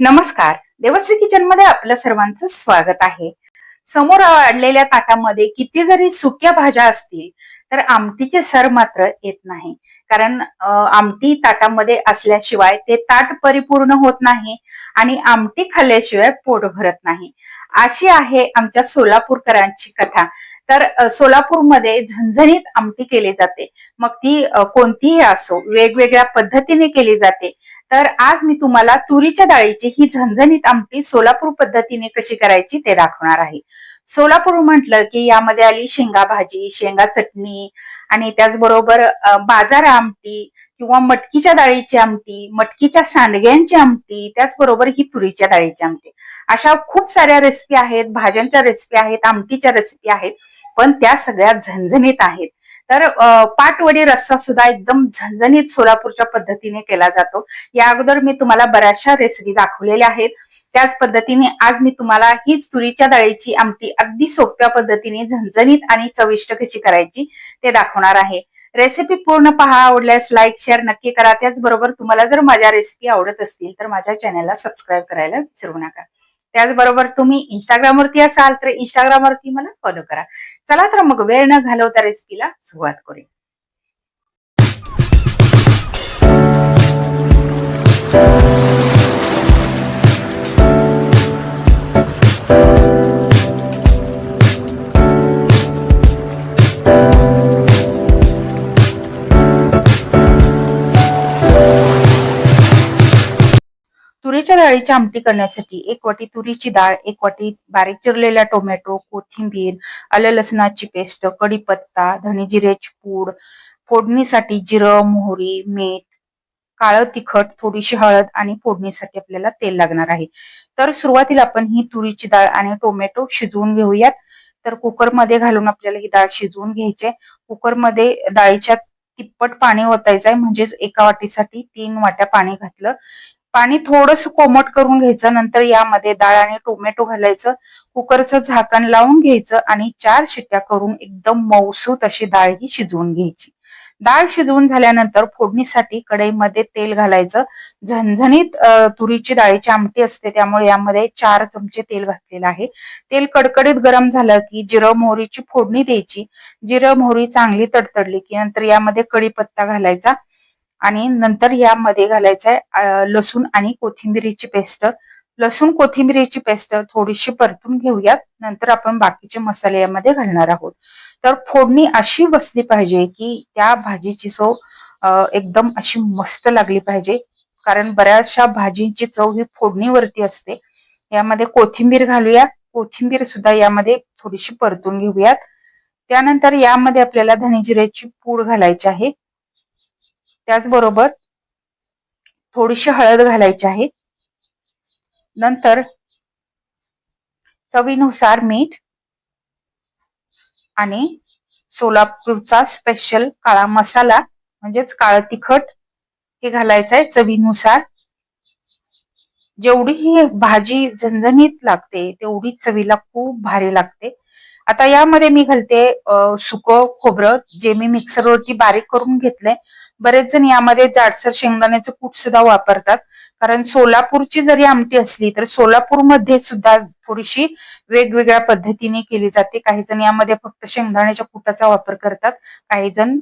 नमस्कार. देवश्री किचनमध्ये आपलं सर्वांचं स्वागत आहे. समोर वाढलेल्या ताटामध्ये किती जरी सुक्या भाज्या असतील तर आमटीचे सर मात्र येत नाही. कारण आमटी ताटामध्ये असल्याशिवाय ते ताट परिपूर्ण होत नाही आणि आमटी खाल्ल्याशिवाय पोट भरत नाही. अशी आहे आमच्या सोलापूरकरांची कथा. तर सोलापूरमध्ये झणझणीत आमटी केली जाते. मग ती कोणतीही असो वेगवेगळ्या पद्धतीने केली जाते. तर आज मी तुम्हाला तुरीच्या डाळीची ही झणझणीत आमटी सोलापूर पद्धतीने कशी करायची ते दाखवणार आहे. सोलापूर म्हटलं की यामध्ये आली शेंगा भाजी शेंगा चटणी आणि त्याचबरोबर बाजार आमटी किंवा मटकीच्या डाळीची आमटी मटकीच्या सांडग्यांची आमटी त्याचबरोबर ही तुरीच्या डाळीची आमटी. अशा खूप साऱ्या रेसिपी आहेत भाज्यांच्या रेसिपी आहेत आमटीच्या रेसिपी आहेत पण त्या सगळ्या झणझणीत आहेत. तर पाटवडी रस्सा सुद्धा एकदम झणझणीत सोलापूरच्या पद्धतीने केला जातो. या अगोदर मी तुम्हाला बऱ्याचशा रेसिपी दाखवलेल्या आहेत. त्याच पद्धतीने आज मी तुम्हाला हीच तुरीच्या डाळीची आमटी अगदी सोप्या पद्धतीने झणझणीत आणि चविष्ट कशी करायची ते दाखवणार आहे. रेसिपी पूर्ण पहा आवडल्यास लाईक शेअर नक्की करा. त्याचबरोबर तुम्हाला जर माझ्या रेसिपी आवडत असतील तर माझ्या चॅनलला सबस्क्राईब करायला विसरू नका. त्याचबरोबर तुम्ही इंस्टाग्रामवरती असाल तर इंस्टाग्रामवरती मला फॉलो करा. चला तर मग वेळ न घालवता रेसिपीला सुरुवात करूया. तुरीच्या डाळीची आमटी करण्यासाठी एक वाटी तुरीची डाळ एक वाटी बारीक चिरलेला टोमॅटो कोथिंबीर आलं लसणाची पेस्ट कढीपत्ता धणे जिऱ्याची पूड फोडणीसाठी जिरं मोहरी मीठ काळं तिखट थोडीशी हळद आणि फोडणीसाठी आपल्याला तेल लागणार आहे. तर सुरुवातीला आपण ही तुरीची डाळ आणि टोमॅटो शिजवून घेऊयात. तर कुकरमध्ये घालून आपल्याला ही डाळ शिजवून घ्यायची कुकरमध्ये डाळीच्या तिप्पट पाणी ओतायचं आहे. म्हणजेच एका वाटीसाठी तीन वाट्या पाणी घातलं. पाणी थोडस कोमट करून घ्यायचं नंतर यामध्ये डाळ आणि टोमॅटो घालायचं कुकरचं झाकण लावून घ्यायचं आणि चार शिट्ट्या करून एकदम मऊसूत अशी डाळ ही शिजवून घ्यायची. डाळ शिजवून झाल्यानंतर फोडणीसाठी कढईमध्ये तेल घालायचं. झणझणीत तुरीची डाळीची आमटी असते त्यामुळे यामध्ये चार चमचे तेल घातलेलं आहे. तेल कडकडीत गरम झालं की जिरं मोहरीची फोडणी द्यायची. जिरं मोहरी चांगली तडतडली की नंतर यामध्ये कढीपत्ता घालायचा. आणि नंतर यामध्ये घालायचं आहे लसूण आणि कोथिंबिरीची पेस्ट. लसूण कोथिंबिरीची पेस्ट थोडीशी परतून घेऊयात. नंतर आपण बाकीचे मसाले यामध्ये घालणार आहोत. तर फोडणी अशी बसली पाहिजे की त्या भाजीची चव एकदम अशी मस्त लागली पाहिजे. कारण बऱ्याचशा भाजींची चव ही फोडणीवरती असते. यामध्ये कोथिंबीर घालूया कोथिंबीर सुद्धा यामध्ये थोडीशी परतून घेऊयात. त्यानंतर यामध्ये आपल्याला धणे जिऱ्याची पूड घालायची आहे. त्याचबरोबर थोडीशी हळद घालायची आहे. नंतर चवीनुसार मीठ आणि सोलापूरचा स्पेशल काळा मसाला म्हणजेच काळं तिखट हे घालायचं आहे चवीनुसार. जेवढी ही भाजी झणझणीत लागते तेवढी चवीला खूप भारी लागते. आता यामध्ये मी घालते सुक खोबरं जे मी मिक्सरवरती बारीक करून घेतलंय. बरेच जण यामध्ये जाडसर शेंगदाण्याचं कूट सुद्धा वापरतात. कारण सोलापूरची जरी आमटी असली तर सोलापूरमध्ये सुद्धा थोडीशी वेगवेगळ्या पद्धतीने केली जाते. काही जण यामध्ये फक्त शेंगदाण्याच्या कुटाचा वापर करतात. काही जण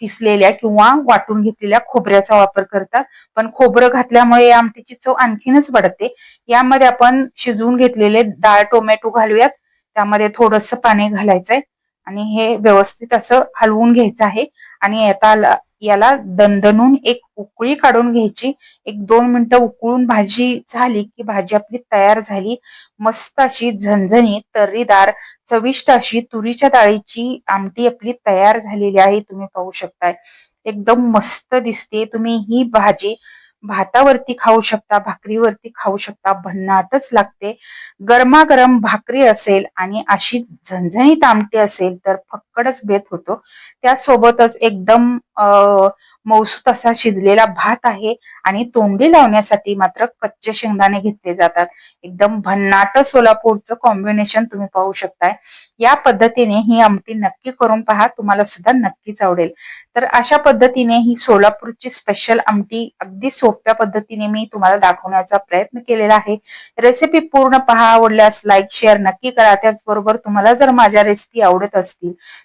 किसलेल्या किंवा वाटून घेतलेल्या खोबऱ्याचा वापर करतात. पण खोबरं घातल्यामुळे या आमटीची चव आणखीनच वाढते यामध्ये आपण शिजवून घेतलेले डाळ टोमॅटो घालूयात. त्यामध्ये थोडस पाणी घालायचंय आणि हे व्यवस्थित असं हलवून घ्यायचं आहे. आणि आता याला दणदणून एक उकळी काढून घ्यायची. एक दोन मिनिटं उकळून भाजी झाली की भाजी आपली तयार झाली. मस्त अशी झणझणीत तर्रीदार चविष्ट अशी तुरीच्या डाळीची आमटी आपली तयार झालेली आहे. तुम्ही पाहू शकताय. एकदम मस्त दिसते. तुम्ही ही भाजी भातावरती खाऊ शकता भाकरीवरती खाऊ शकता भन्नाटच लागते. गरमागरम भाकरी असेल आणि अशी झणझणीत आमटी असेल तर फक्त झटकडच बेत होतो. त्यासोबतच एकदम मौसूत असा शिजलेला भात आहे आणि तोंडी लावण्यासाठी मात्र कच्चे शेंगदाणे घेतले जातात. एकदम भन्नाट सोलापूरचं कॉम्बिनेशन तुम्ही पाहू शकताय. या पद्धतीने ही आमटी नक्की करून पहा तुम्हाला सुद्धा नक्कीच आवडेल. तर अशा पद्धतीने ही सोलापूरची स्पेशल आमटी अगदी सोप्या पद्धतीने मी तुम्हाला दाखवण्याचा प्रयत्न केलेला आहे. रेसिपी पूर्ण पहा आवडल्यास लाईक शेअर नक्की करा. त्याचबरोबर तुम्हाला जर माझ्या रेसिपी आवडत असतील